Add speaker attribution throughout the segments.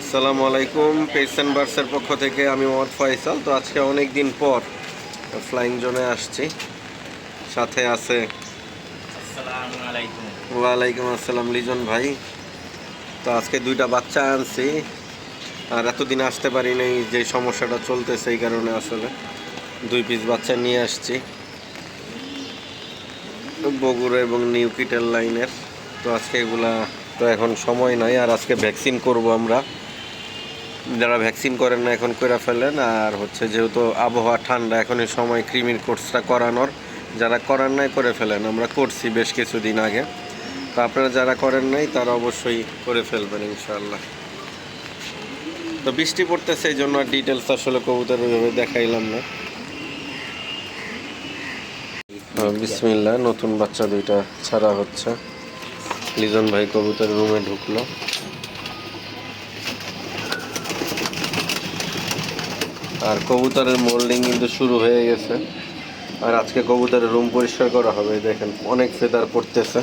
Speaker 1: আসসালামু আলাইকুম পেসেন বার্সের পক্ষ থেকে আমি মোহাম্মদ ফয়সাল। তো আজকে অনেক দিন পর ফ্লাইং জোনে আসছি। সাথে আছে ওয়ালাইকুম আসসালাম লিজন ভাই। তো আজকে দুইটা বাচ্চা আনছি। আর এতদিন আসতে পারি নাই যে সমস্যাটা চলতেছে এই কারণে আসলে দুই পিস বাচ্চা নিয়ে আসছি। বগুড়া এবং নিউ কিটেল লাইনের তো আজকে এগুলা তো এখন সময় নাই আর আজকে ভ্যাকসিন করব আমরা। যারা ভ্যাকসিন করেন না এখন করে ফেলেন আর হচ্ছে যেহেতু আবহাওয়া ঠান্ডা এখন এই সময় ক্রিমির কোর্সটা করানোর। যারা করার নাই করে ফেলেন, আমরা করছি বেশ কিছুদিন আগে। তো আপনারা যারা করেন নাই, তারা অবশ্যই করে ফেলবেন ইনশাল্লাহ তো বৃষ্টি পড়তেছে, এই জন্য আর ডিটেলস আসলে কবুতর ওইভাবে দেখাইলাম না। বিসমিল্লাহ, নতুন বাচ্চা দুইটা ছাড়া হচ্ছে। লিজন ভাই কবুতর রুমে ঢুকলো। আর কবুতরের মোল্ডিং কিন্তু শুরু হয়ে গেছে। আর আজকে কবুতরের রুম পরিষ্কার করা হবে দেখেন অনেক ফেদার পড়তেছে।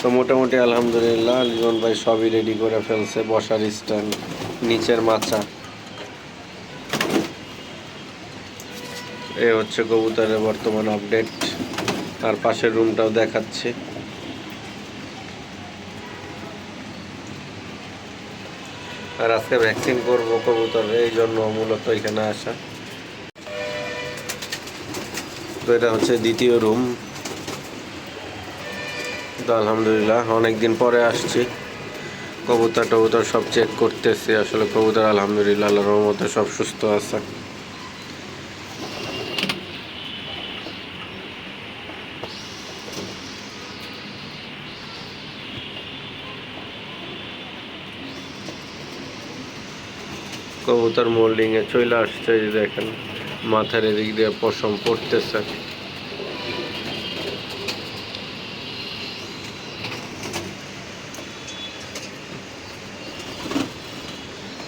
Speaker 1: তো মোটামুটি আলহামদুলিল্লাহ লিজন ভাই সবই রেডি করে ফেলছে, বসার স্ট্যান্ড নিচের মাচা। এ হচ্ছে কবুতরের বর্তমান আপডেট আর পাশের রুমটাও দেখাচ্ছি। আর আজকে ভ্যাকসিন করব কবুতর, এই জন্য মূলত এখানে আসা। তো এটা হচ্ছে দ্বিতীয় রুম তো আলহামদুলিল্লাহ, অনেকদিন পরে আসছি। কবুতর টবুতর সব চেক করতেছি। আসলে কবুতর আলহামদুলিল্লাহ, আল্লাহর রহমতে সব সুস্থ আছে। কবুতর মোল্ডিং এ চলে আসছে এই দেখেন, মাথার এদিক দিয়ে পশম পড়তেছে।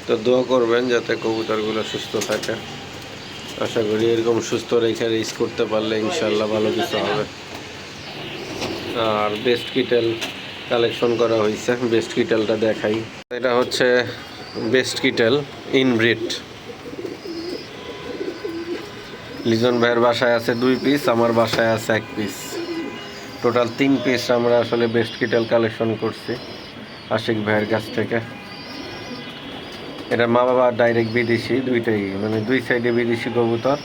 Speaker 1: তো দোয়া করবেন যাতে কবুতরগুলো সুস্থ থাকে। আশা করি এরকম সুস্থ রেখে রিস করতে পারলে ইনশাল্লাহ ভালো কিছু হবে। আর বেস্ট কিটেল কালেকশন করা হয়েছে বেস্ট কিটেলটা দেখাই। এটা হচ্ছে বেস্ট কিটেল ইনব্রিড লিজন ভাইয়ের বাসায় আছে দুই পিস আমার বাসায় আছে এক পিস টোটাল তিন পিস আমরা আসলে বেস্ট কিটেল কালেকশন করছি আশিক ভাইয়ের কাছ থেকে। এটা মা বাবা ডাইরেক্ট বিদেশি, দুইটাই মানে দুই সাইডে বিদেশি কবুতর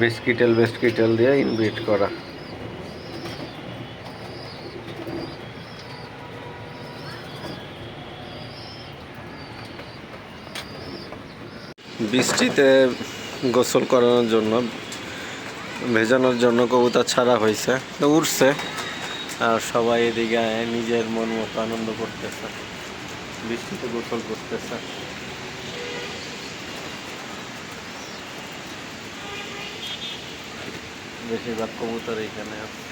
Speaker 1: বেস্ট কিটেল বেস্ট কিটেল দিয়ে ইনব্রিড করা। বৃষ্টিতে গোসল করানোর জন্য, ভেজানোর জন্য কবুতর ছাড়া হয়েছে, তো উঠছে আর সবাই এদিকে নিজের মন মতো আনন্দ করতেছে। বৃষ্টিতে গোসল করতেছে। বেশিরভাগ কবুতর এখানে আছে।